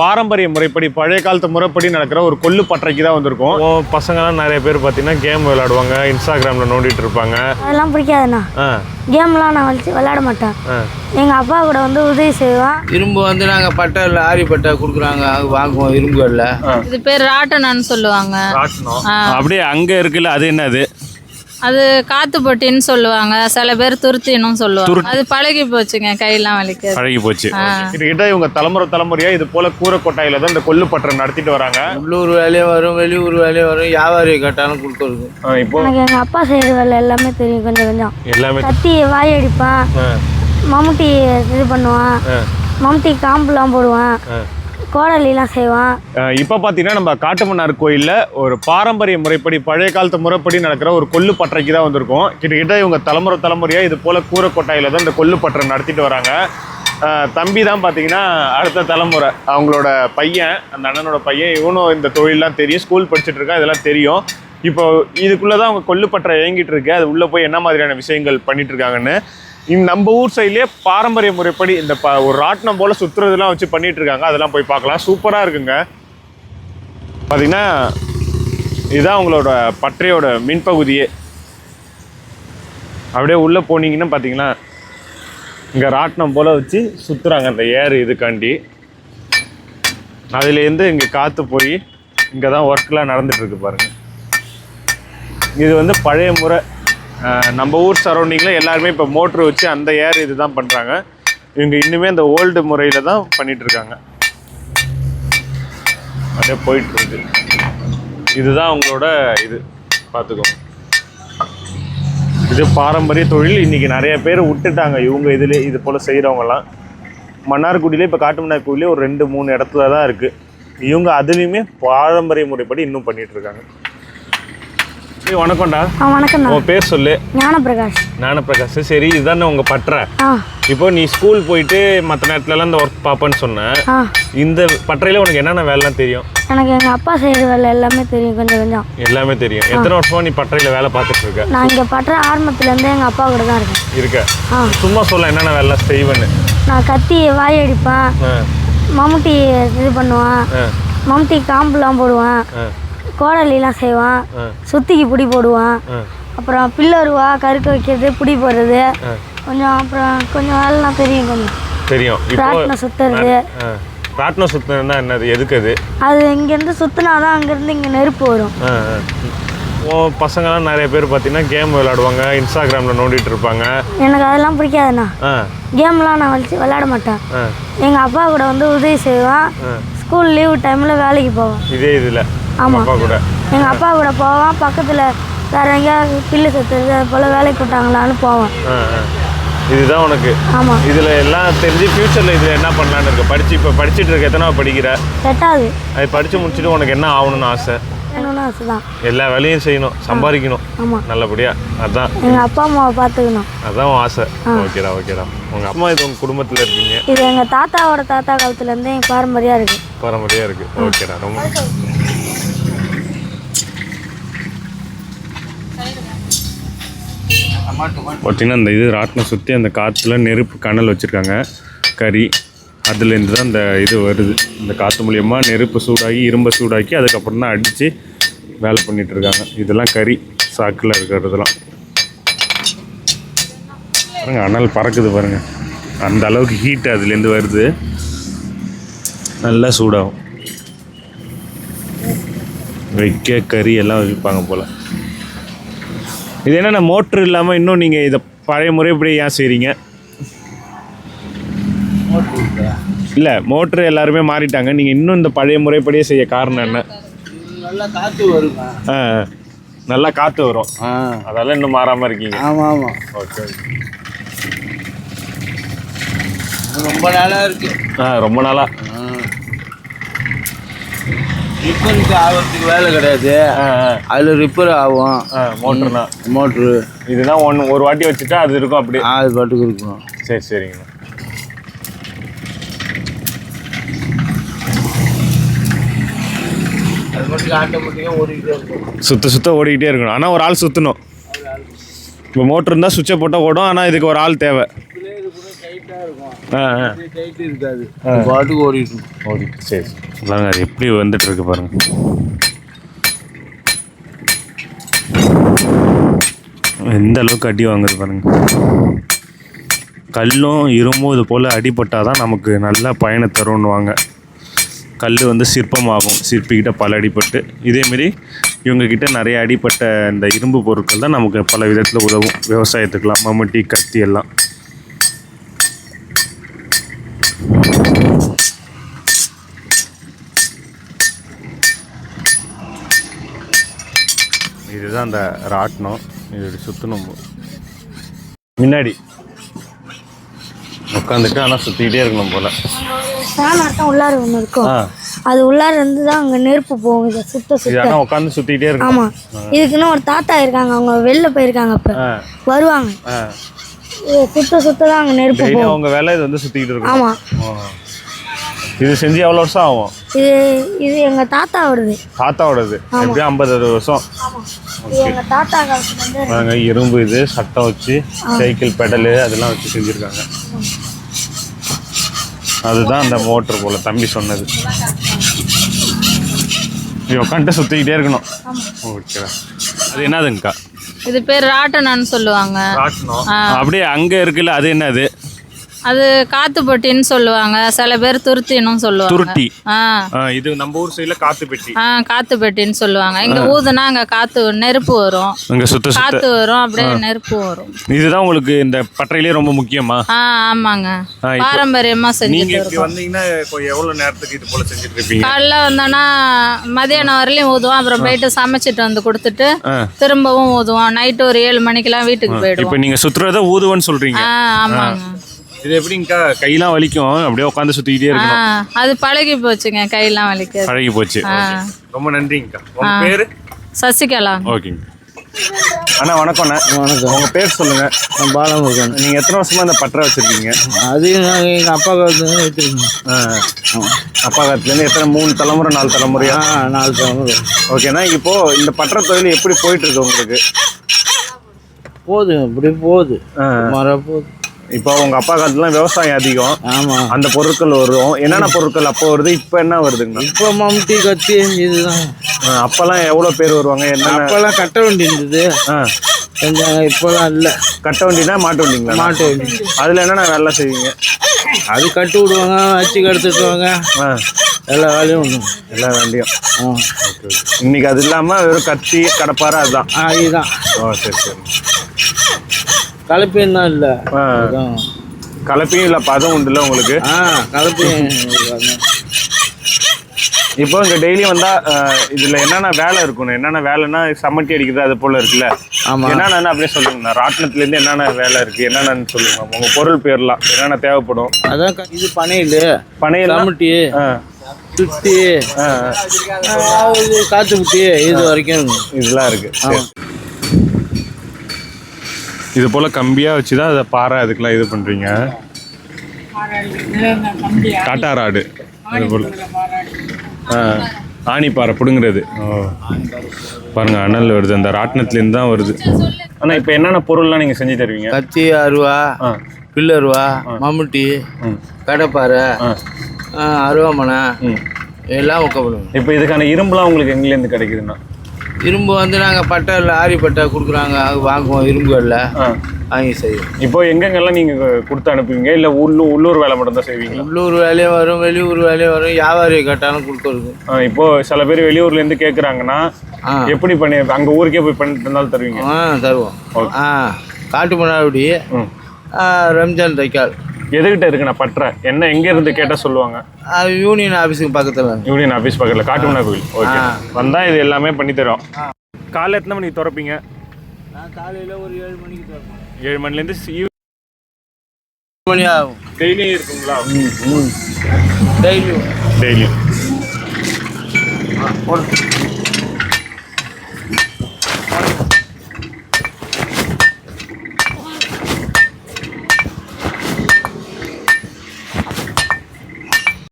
பாரம்பரிய முறைப்படி பழைய காலத்து முறைப்படி நடக்கிற ஒரு கொல்லு பட்டறைக்கு தான் வந்திருக்கோம். பசங்கலாம் நிறைய பேர் பார்த்தீங்கன்னா கேம் விளையாடுவாங்க இன்ஸ்டாகிராமில் நோண்டிட்டு இருப்பாங்க. அதெல்லாம் பிடிக்காதுண்ணா. கேம்லாம் நான் வச்சு விளையாட மாட்டேன். எங்கள் அப்பா கூட வந்து உதவி செய்வேன். இரும்பு வந்து நாங்கள் பட்டை இல்லை ஆரி பட்டை கொடுக்குறாங்க அது வாங்குவோம் இரும்புகளில் இது பேர் ராட்டனான்னு சொல்லுவாங்க. ராட்டனம் அப்படியே அங்கே இருக்குல்ல அது என்னது? அது காத்து பொட்டின்னு சொல்லுவாங்க. சில பேர் துருத்தின்னு சொல்லுவாங்க. அது பழகி போச்சுங்க கையெல்லாம் வலிக்காது. பழகி போச்சு. கிட்டத்தட்ட இவங்க தலைமுறை தலைமுறையா இது போல கூரை கொட்டாயில தான் இந்த கொல்லு பட்டறை நடத்திட்டு வராங்க. உள்ளூர் வேலையும் வரும் வெளியூர் வேலையும் வரும். வியாபாரி கேட்டாலும் கொடுக்குறது. இப்போ? எனக்கு எங்கள் அப்பா செய்கிற வேலை எல்லாமே தெரியும் கொஞ்சம் கொஞ்சம். எல்லாமே கத்தி வாய் அடிப்பேன். மம்முட்டி இது பண்ணுவேன். மம்முட்டி காம்புலாம் போடுவேன். கோடலிலாம் செய்வோம் இப்போ பார்த்தீங்கன்னா நம்ம காட்டுமன்னார் கோயிலில் ஒரு பாரம்பரிய முறைப்படி பழைய காலத்து முறைப்படி நடக்கிற ஒரு கொல்லு பற்றைக்கு தான் வந்திருக்கோம். கிட்டத்தட்ட இவங்க தலைமுறை தலைமுறையாக இது போல் கூரை தான் இந்த கொல்லு பட்டறை நடத்திட்டு வராங்க. தம்பி தான் பார்த்தீங்கன்னா அடுத்த தலைமுறை. அவங்களோட பையன் அந்த அண்ணனோட பையன் இவனும் இந்த தொழிலெலாம் தெரியும். ஸ்கூல் படிச்சுட்டு இருக்கான் இதெல்லாம் தெரியும். இப்போ இதுக்குள்ளே தான் அவங்க கொல்லு பற்றை இயங்கிட்டு இருக்கு. அது உள்ளே போய் என்ன மாதிரியான விஷயங்கள் பண்ணிட்டு இருக்காங்கன்னு நம்ம ஊர் சைட்லேயே பாரம்பரிய முறைப்படி இந்த ப ஒரு ராட்டினம் போல் சுற்றுறதுலாம் வச்சு பண்ணிகிட்டு இருக்காங்க அதெல்லாம் போய் பார்க்கலாம். சூப்பராக இருக்குங்க. பார்த்தீங்கன்னா இதுதான் உங்களோட பற்றையோட மின்பகுதியே. அப்படியே உள்ளே போனீங்கன்னா பார்த்தீங்கன்னா இங்கே ராட்டினம் போல் வச்சு சுற்றுறாங்க அந்த ஏர் இதுக்காண்டி. அதுலேருந்து இங்கே காற்று போய் இங்கே தான் ஒர்க்லாம் நடந்துகிட்ருக்கு பாருங்கள் இது வந்து பழைய முறை. நம்ம ஊர் சரௌண்டிங்கில் எல்லாருமே இப்போ மோட்ரு வச்சு அந்த ஏர் இது தான் பண்ணுறாங்க இவங்க இன்னுமே அந்த ஓல்டு முறையில் தான் பண்ணிகிட்ருக்காங்க இருக்காங்க. அப்படியே போயிட்டுருக்கு இதுதான் அவங்களோட இது. பார்த்துக்கோங்க. இது பாரம்பரிய தொழில். இன்றைக்கி நிறைய பேர் விட்டுட்டாங்க. இவங்க இதுல இது போல் செய்கிறவங்கலாம் மன்னார்குடியிலே இப்போ காட்டுமன்னார் கோயிலே ஒரு ரெண்டு மூணு இடத்துல தான் இருக்குது இவங்க அதுலேயுமே பாரம்பரிய முறைப்படி இன்னும் பண்ணிகிட்ருக்காங்க வணக்கம்டா. ஆ வணக்கம்ண்ணா உன் பேர் சொல்லு. ஞானப்பிரகாஷ். ஞானப்பிரகாஷ். சரி இதுதானே உங்கள் பற்ற? இப்போ நீ ஸ்கூல் போயிட்டு மற்ற நேரத்துலலாம் இந்த ஒர்க் பார்ப்பேன்னு சொன்னேன் ஆ. இந்த பட்டறையில் உனக்கு என்னென்ன வேலைலாம் தெரியும்? எனக்கு எங்கள் அப்பா செய்கிற வேலை எல்லாமே தெரியும் கொஞ்சம் கொஞ்சம். எல்லாமே தெரியும். எத்தனை வருஷமா நீ பட்டறையில் வேலை பார்த்துட்டு இருக்க? நான் இங்கே பட்டுற ஆரம்பத்துலேருந்தே எங்கள் அப்பா கூட தான் இருக்கேன். இருக்க. சும்மா சொல்ல என்னென்ன வேலை செய்வேன்னு. நான் கத்தி வாய் அடிப்பேன். மம்முட்டி இது பண்ணுவேன். மம்முட்டி காம்புலாம் போடுவேன். கோடலிலாம் செய்வேன். சுத்திக்கு பிடி போடுவேன். அப்புறம் பில்லருவா கருக்க வைக்கிறது பிடி போடுறது. கொஞ்சம் அப்புறம் கொஞ்சம் வேலைலாம் தெரியும் கொஞ்சம். தெரியும். ராட்டினம் சுத்துறது. ராட்டினம் சுத்தினா என்னது? எதுக்கு அது? அது இங்கேருந்து சுற்றினாதான் அங்கேருந்து இங்கே நெருப்பு வரும். உன் பசங்கலாம் நிறைய பேர் பார்த்தீங்கன்னா கேம் விளையாடுவாங்க. இன்ஸ்டாகிராமில் நோண்டிட்டு இருப்பாங்க. எனக்கு அதெல்லாம் பிடிக்காதுண்ணா. கேம்லாம் நான் வச்சு விளையாட மாட்டேன். எங்கள் அப்பா கூட வந்து உதவி செய்வேன். ஸ்கூல் லீவு டைமில் வேலைக்கு போவேன். இதே இதில். ஆமாம் அப்பா கூட. எங்கள் அப்பா கூட போவேன். பக்கத்தில் வேற எங்கேயாவது பில்லு சுற்றுறது அது போல் வேலைக்கு விட்டாங்களான்னு போவேன். இதுதான் உனக்கு. ஆமாம் இதில் எல்லாம் தெரிஞ்சு ஃப்யூச்சரில் இதில் என்ன பண்ணலான்னு இருக்க? படிச்சு இப்போ படிச்சுட்டு இருக்க எத்தனை படிக்கிற? செட்டாது அது படித்து முடிச்சுட்டு உனக்கு என்ன ஆகணும்னு ஆசை? என்னன்னு ஆசை தான் எல்லா வேலையும் செய்யணும் சம்பாதிக்கணும். ஆமாம் நல்லபடியாக அதான். எங்கள் அப்பா அம்மாவை பார்த்துக்கணும். அதான் உன் ஆசை. ஓகேடா ஓகேடா. உங்கள் அம்மா இது உங்கள் குடும்பத்தில் இருக்கீங்க. இது எங்கள் தாத்தாவோட தாத்தா காலத்துலேருந்தே எங்கள் பாரம்பரியம் இருக்குது பாரம்பரியாக இருக்குது ஓகேடா ரொம்ப பார்த்தீங்கன்னா அந்த இது ராட்டினை சுற்றி அந்த காற்றுல நெருப்பு கனல் வச்சுருக்காங்க. கறி. அதுலேருந்து தான் அந்த இது வருது. இந்த காற்று மூலியமாக நெருப்பு சூடாகி இரும்பை சூடாக்கி அதுக்கப்புறம் தான் அடித்து வேலை பண்ணிகிட்ருக்காங்க இருக்காங்க. இதெல்லாம் கறி. சாக்கில் இருக்கிறதெல்லாம். பாருங்க அனல் பறக்குது பாருங்கள் அந்த அளவுக்கு ஹீட் அதுலேருந்து வருது. நல்லா சூடாகும். வைக்க கறி எல்லாம் வைப்பாங்க போல். இது என்னென்ன மோட்ரு இல்லாமல் இன்னும் நீங்கள் இதை பழைய முறைப்படி ஏன் செய்கிறீங்க இல்லை மோட்ரு எல்லாருமே மாறிட்டாங்க. நீங்கள் இன்னும் இந்த பழைய முறைப்படியே செய்ய காரணம் என்ன? நல்லா காற்று வருங்க ஆ நல்லா காற்று வரும். ஆ. அதெல்லாம் இன்னும் மாறாமல் இருக்கீங்க. ஆமாம் ஆமாம் ஓகே ரொம்ப நாளாக இருக்கு. ஆ ரொம்ப நாளாக ரிப்பேருக்கு ஆகிறதுக்கு வேலை கிடையாது. அதில் ரிப்பேர் ஆகும். ஆ மோட்ருனா மோட்ரு. இதுதான் ஒன்று ஒரு வாட்டி வச்சுட்டா அது இருக்கும் அப்படியே. அது பாட்டுக்கு இருக்கும். சரி சரிங்கண்ணா சுத்த சுத்த ஓடிக்கிட்டே இருக்கணும். ஆனால் ஒரு ஆள் சுற்றணும் இப்போ மோட்ரு இருந்தால் சுவிட்சை போட்டால் ஓடும். ஆனால் இதுக்கு ஒரு ஆள் தேவை இது கூட டைட்டாக ஆ ஆ டைட் இருக்காது. பாட்டுக்கு ஓடிட்டு இருக்கும். ஓகே சரி. பாருங்க அது எப்படி வந்துட்டு இருக்கு பாருங்க. எந்த அளவுக்கு அடி வாங்குது பாருங்க. கல்லும் இரும்பும் இது போல் அடிபட்டால் தான் நமக்கு நல்ல பயனை தரும்னுவாங்க. கல் வந்து சிற்பமாகும். சிற்பிக்கிட்ட பல அடிபட்டு. இதேமாரி இவங்கக்கிட்ட நிறைய அடிப்பட்ட இந்த இரும்பு பொருட்கள் தான் நமக்கு பல விதத்தில் உதவும். விவசாயத்துக்கெலாம் மம்முட்டி கத்தி எல்லாம். இதுதான் அந்த ராட்டினம். இது இப்படி சுற்றணும் முன்னாடி. உட்காந்துட்டு ஆனால் சுற்றிக்கிட்டே இருக்கணும் போல். ஆட்டம் உள்ளார ஒன்று இருக்கும். அது உள்ளார இருந்து தான் அங்கே நெருப்பு போகும். இதை சுத்த சுத்த. உட்காந்து சுற்றிக்கிட்டே இருக்கணும். ஆமாம் இதுக்குன்னு ஒரு தாத்தா இருக்காங்க. அவங்க வெளில போயிருக்காங்க இப்போ வருவாங்க. சுத்த சுத்த தான் அங்கே நெருப்பு போகும். அவங்க வேலை இது வந்து சுற்றிக்கிட்டு இருக்கும் ஆமாம். இது செஞ்சு எவ்வளோ வருஷம் ஆகும்? இது இது எங்கள் தாத்தா வருது தாத்தாவோடது எப்படியும் ஐம்பது வருஷம்? நாங்க இரும்பு இது சட்டம் வச்சு சைக்கிள் பெடலு அதெல்லாம் வச்சு செஞ்சுருக்காங்க. அதுதான் அந்த மோட்டர் போல தம்பி சொன்னது. இது உட்காந்துட்டு சுற்றிக்கிட்டே இருக்கணும். ஓகே அது என்னதுங்கக்கா? இது பேர் ராட்டனான்னு சொல்லுவாங்க. அப்படியே அங்கே இருக்குல்ல அது என்னது? அது காத்து பொட்டின்னு சொல்லுவாங்க. சில பேர் துருத்தினும் சொல்லுவாங்க. ஆ, இது நம்ம ஊர் சைடில் காத்து பெட்டி ஆ காத்து பெட்டின்னு சொல்லுவாங்க. இங்க ஊதுனா அங்க காத்து நெருப்பு வரும். அங்கே சுத்த சுத்த. காத்து வரும் அப்படியே நெருப்பு வரும். இதுதான் உங்களுக்கு இந்த பட்டறையிலே ரொம்ப முக்கியமா? ஆ ஆமாங்க. இப்போ பாரம்பரியமா செஞ்சுட்டு இருக்கோம். வந்தீங்கன்னா இப்போ எவ்வளவு நேரத்துக்கு இது போல செஞ்சுட்டு இருப்பீங்க? காலைல வந்தோன்னா மதியானம் வரலையும் ஊதுவோம். அப்புறம் போயிட்டு சமைச்சிட்டு வந்து கொடுத்துட்டு. திரும்பவும் ஊதுவோம். நைட்டு ஒரு ஏழு மணிக்கெல்லாம் வீட்டுக்கு இப்போ போயிடுவோம். நீங்க சுத்துறத ஊதுவன்னு சொல்றீங்க. ஆ ஆமாங்க. இது எப்படிங்கக்கா கையெல்லாம் வலிக்கும்? அப்படியே உட்காந்து சுத்திக்கிட்டே இருக்கணும். அது பழகி போச்சுங்க கையெல்லாம் வலிக்காது. பழகி போச்சு. ரொம்ப நன்றிங்கக்கா. உங்க பேரு? சசிகலா. ஓகேங்க. அண்ணா வணக்கம்ண்ணா வணக்கம். உங்க பேர் சொல்லுங்க. நான் பாலமுருகன். நீங்க எத்தனை வருஷமா இந்த பட்டறை வச்சிருக்கீங்க? அது நாங்கள் எங்கள் அப்பா காலத்துல வச்சுருக்கோம் ஆ. அப்பா காலத்துல இருந்து எத்தனை மூணு தலைமுறை நாலு தலைமுறையா? நாலு தலைமுறை. ஓகேண்ணா இப்போ இந்த பட்டறை தொழில் எப்படி போயிட்டு இருக்கு உங்களுக்கு? போகுது இப்படி போகுது. மர போகுது இப்போ உங்க அப்பா காலத்துலாம் விவசாயம் அதிகம். ஆமாம் அந்த பொருட்கள் வரும். என்னென்ன பொருட்கள் அப்போ வருது? இப்போ என்ன வருதுங்கண்ணா இப்போ மம்முட்டி கத்தி இதுதான். அப்பெல்லாம் எவ்வளோ பேர் வருவாங்க? என்னென்ன? அப்போல்லாம் கட்ட வண்டி இருந்தது. செஞ்சாங்க இப்போலாம் இல்லை. கட்ட வண்டினா மாட்டு வண்டிங்களா? மாட்டு வண்டி. அதில் என்னென்ன வேலை செய்வீங்க? அது கட்டி விடுவாங்க வச்சு கெடுத்துட்டுவாங்க எல்லா வேலையும் ஒன்று எல்லா வண்டியும் ஆ. இன்னைக்கு அது இல்லாமல் வெறும் கத்தி கடப்பாரை அதுதான். ஆ இதுதான். ஓ சரி சரி. கலப்பையும் தான் இல்லை. கலப்பையும் இல்லை பதம் உண்டுல்ல உங்களுக்கு? ஆ கலப்பையும் இப்போ இங்கே டெய்லி வந்தால் இதில் என்னென்ன வேலை இருக்கணும் என்னென்ன வேலைன்னா சம்மட்டி அடிக்கிறது அது போல் இருக்குல்ல? ஆமா. என்னென்னு அப்படியே சொல்லுங்கண்ணா ராட்டினத்துலேருந்து என்னென்ன வேலை இருக்குது என்னென்னு சொல்லுங்க. உங்கள் பொருள் பேர்லாம் என்னென்ன தேவைப்படும்? அதான் இது பனையில். ஆ ஆ. இது காத்து குட்டி இது வரைக்கும் இதெல்லாம் இருக்கு. சரி. இது போல கம்பியா வச்சு தான் அதை பாறை அதுக்கெல்லாம் இது பண்றீங்க. காட்டாராடு இது போல. ஆ ஆணிப்பாறை பிடுங்குறது. ஓ. பாருங்க அனல் வருது. அந்த ராட்டினத்துலேருந்து தான் வருது. அண்ணா இப்போ என்னென்ன பொருள்லாம் நீங்கள் செஞ்சு தருவீங்க? கத்தி அருவா ஆ. பில்லு அருவா மம்முட்டி கடப்பாறை அருவாமனை ம். எல்லாம் இப்போ இதுக்கான இரும்புலாம் உங்களுக்கு எங்கேருந்து கிடைக்குதுண்ணா? இரும்பு வந்து நாங்கள் பட்டை லாரி பட்டை கொடுக்குறாங்க. அது வாங்குவோம் இரும்புகளில். ஆ. வாங்கி செய்வோம். இப்போ எங்கெங்கெல்லாம் நீங்கள் கொடுத்து அனுப்புவீங்க? இல்லை உள்ளூர் உள்ளூர் வேலை மட்டும் தான் செய்வீங்களா? உள்ளூர் வேலையும் வரும் வெளியூர் வேலையும் வரும். வியாபாரி கேட்டாலும் கொடுக்குறது. இப்போ சில பேர் வெளியூர்ல இருந்து கேக்குறாங்கன்னா ஆ. எப்படி பண்ணி அங்க ஊருக்கே போய் பண்ணிட்டு இருந்தாலும் தருவீங்க? ஆ தருவோம். ஆ காட்டு மணாபடி ம். ரம்ஜான் தைக்கால். எதுகிட்ட இருக்குண்ணா பற்ற என்ன எங்க இருந்து கேட்டா சொல்லுவாங்க. யூனியன் ஆஃபீஸுக்கு பக்கத்தில். யூனியன் ஆபீஸ் பக்கத்துல காட்டுமனா கோயில் ஓகே. வந்தா இது எல்லாமே பண்ணி தரோம் காலைல எத்தனை மணிக்கு திறப்பீங்க? நான் காலையில் ஒரு ஏழு மணிக்கு தருவோம் ஏழு மணில இருந்து மணி ஆகும். டெய்லியும் இருக்குங்களா? டெய்லியும். டெய்லியும்.